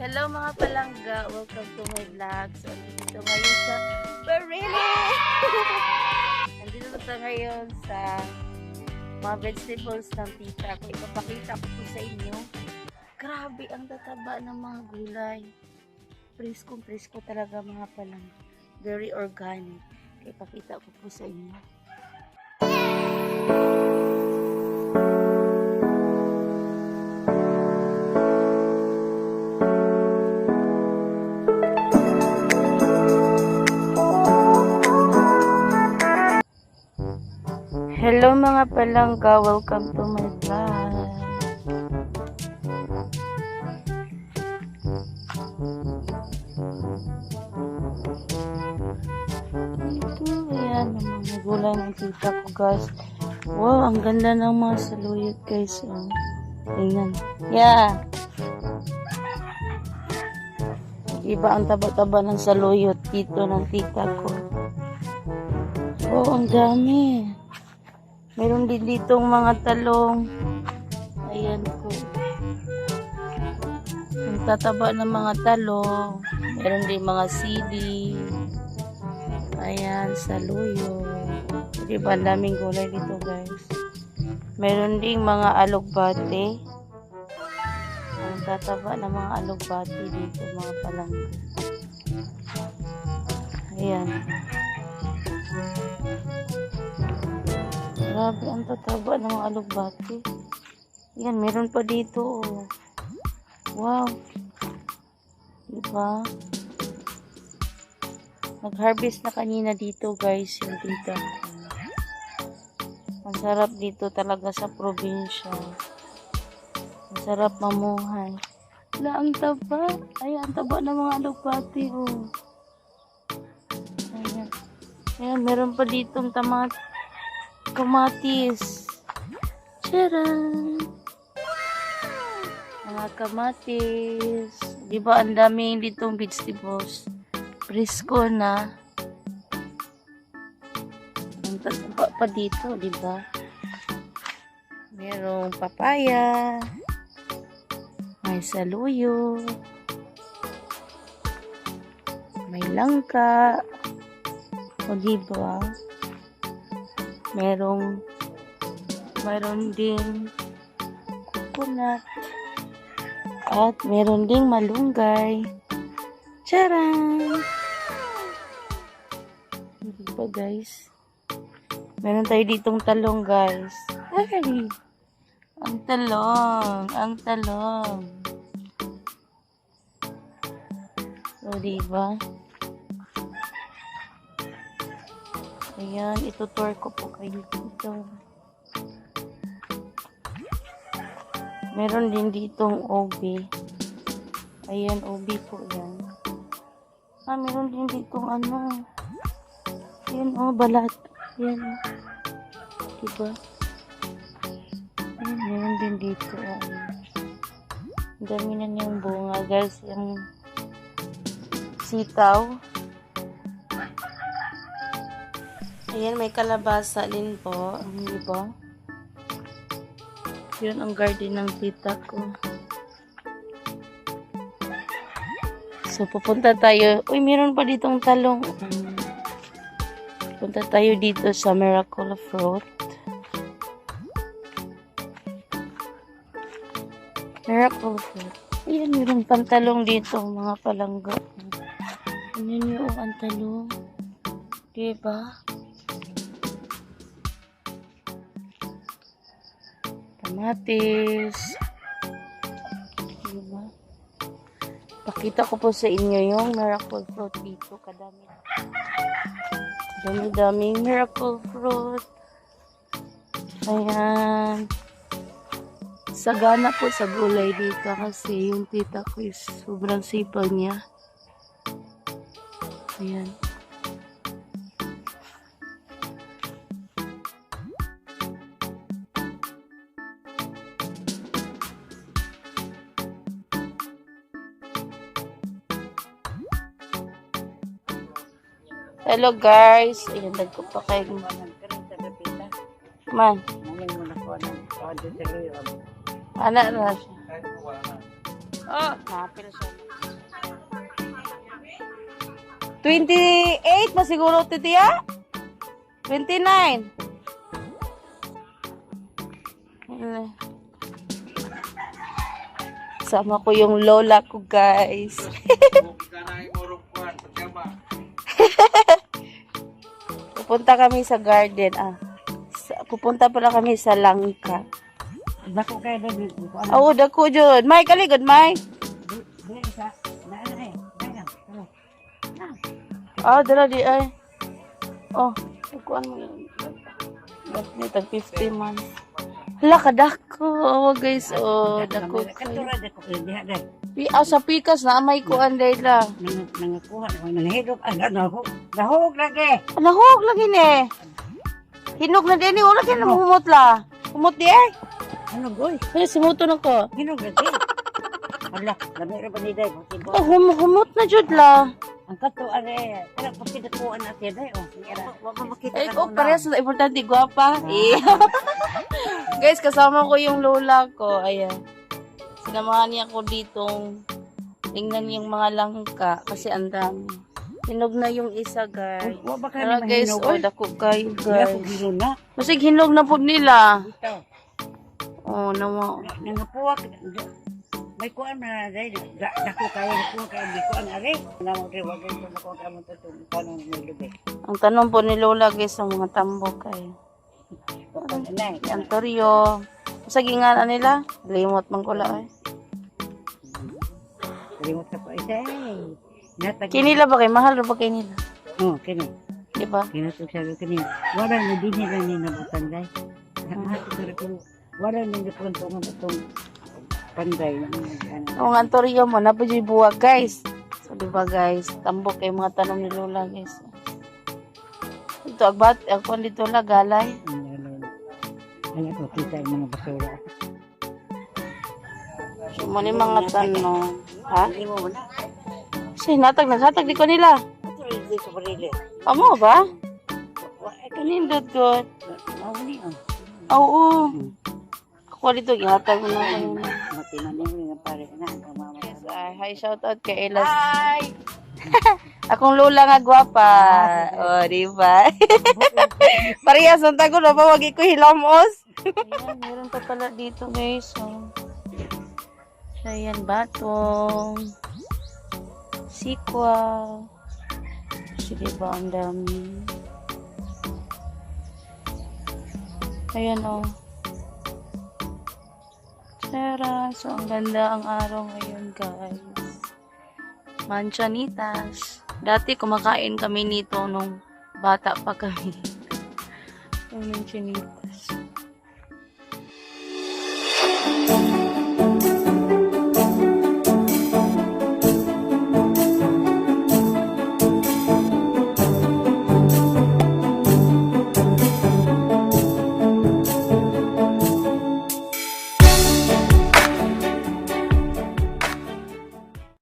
Hello mga palangga, welcome to my vlog. So, dito ngayon sa Barili! Nandito tayo ngayon sa mga vegetables ng tita ko. Ipapakita ko po sa inyo. Grabe ang tataba ng mga gulay. Presko, presko talaga mga palangga. Very organic. Ipakita ko po sa inyo. Hello mga palangga, welcome to my vlog. Ito, ayan, ang mga gulay ng tita ko guys. Wow, ang ganda ng mga saluyot guys. Oh. Yeah. Iba ang taba-taba ng saluyot dito ng tita ko. Oh, ang dami. Meron din ditong mga talong. Ayan po. Ang tataba ng mga talong. Meron din mga sili. Ayan, saluyo. Diba, ang daming gulay dito guys. Meron ding mga alugbate. Ang tataba ng mga alugbate dito, mga palangga. Ayan. Grabe, ang tataba ng mga alugbate. Yan, meron pa dito. Oh. Wow. Diba? Nag-harvest na kanina dito, guys, yung tita. Ang sarap dito talaga sa probinsya. Ang sarap mamuhay. Wala, ang taba. Ay, ang taba ng mga alugbate, oh. Ayan. Ayan, meron pa ditong tamat kamatis. Charan! Mga kamatis. Di ba ang daming ditong vegetables? Presko na. Ang tataba pa dito, di ba? Merong papaya. May saluyo. May langka. O di ba? Merong meron ding coconut at meron ding malunggay. Charan! Hindi ba guys. Meron tayo ditong talong guys. Ay! Ang talong! Ang talong! So diba Ayan, itutour ko po kayo dito. Meron din ditong OB. Ayan, OB po yan. Ah, meron din ditong ano. Ayan, oh, balat. Ayan, oh. Diba? Ayan, meron din dito. Oh. Ang dami na niyang bunga, guys. Yung sitaw. Ayan, may kalabasa din po. Di ba? Yun ang garden ng tita ko. So, pupunta tayo. Uy, meron pa ditong talong. Punta tayo dito sa Miracle Fruit. Miracle Fruit. Ayan, meron pantalong dito, mga palangga. Ano niyo ang talong? Diba? Kamatis. Diba? Pakita ko po sa inyo yung miracle fruit dito. Kadami. Dami-daming miracle fruit. Ayan. Sagana po sa gulay dito kasi yung tita ko is sobrang sipag niya. Ayan. Hello guys. Ayan, nagko pa kayo. Man. Ana na. Oh, napil siya. 28 ba siguro, titiya? 29. Eh. Sama ko yung lola ko, guys. Pupunta kami sa garden, ah. Sa, pupunta pala kami sa langka. Dako kay ano. Oo, dako dyan. May, kaligod, May. Ah, dala di ay. Oh, kuan mo. Ba't ni tag 50 man. Hala ka dako. Oh, guys, oh, dako kayo. Katura dako kay diha dai. Pi ah, sa pikas na may kuan dayla. Nang nangakuha ko nanghilok ano no. Dahog lagi. Nahog lagi ni. Hinog na din ni wala kay humot la. Humot di ay. Ano goy? Ay, simuto na ko. Hinog lagi. Ala, lami ra ba ni mo Oh, hum humot na jud la. Ang kato are, kaya pagkidatuan natin dai oh. Sige ra. Wa ba makita Ay, ka oh, parehas na importante, gwapa. Eh. Guys, kasama ko yung lola ko. Ayan. Sinamahan niya ko ditong tingnan yung mga langka kasi ang dami. Hinog na yung isa, guys. Wa ba ka Tara, guys, oh, dako kayo, ko guys. na. Masig hinog na po nila. Ito. Oh, nawa. Nangapuwak. May kuan na dai. Da- Dako kayo ko kay di kuan are. Namo kay wa kay ko ka mo to kanang may lubi. Ang tanong po ni Lola, guys, sa mga tambok kayo. Na eh. Ang toryo. Sa ginganan nila, limot man ko la, ay. Kalimot ka pa isa eh. Kinila ba kay mahal ba kay nila? Oh, kini. Di ba? Kinatog sa kini. Wala na din nila ni nabutan ko ko wala na ni pun tong tong panday na ano. Ang antoryo mo, na buwag, guys. So, di ba, guys? Tambok kay mga tanong ni Lola, guys. Ito, agbat, ako dito la, galay. Ano ko kita yung mga basura. Ni mga tanong. Ha? Hindi mo na. Kasi, natag, naghatag di ko nila. Barili. Amo ba? Kanindot ko. Mau ni oh. Oo. Ako dito, gihatag mo na. Matimanin mo yung pare na hi, shout out kay Elas. Hi! Akong lola nga gwapa. Oh, di ba? Parehas ang tago na ba? Wag ko hilamos. Ayan, meron pa pala dito guys. Oh. Ayan, batong. Sikwa. Sige ba, ang dami. Ayan, oh. Tara, so ang ganda ang araw ngayon, guys. Manchanitas. Dati kumakain kami nito nung bata pa kami. Yung manchanitas.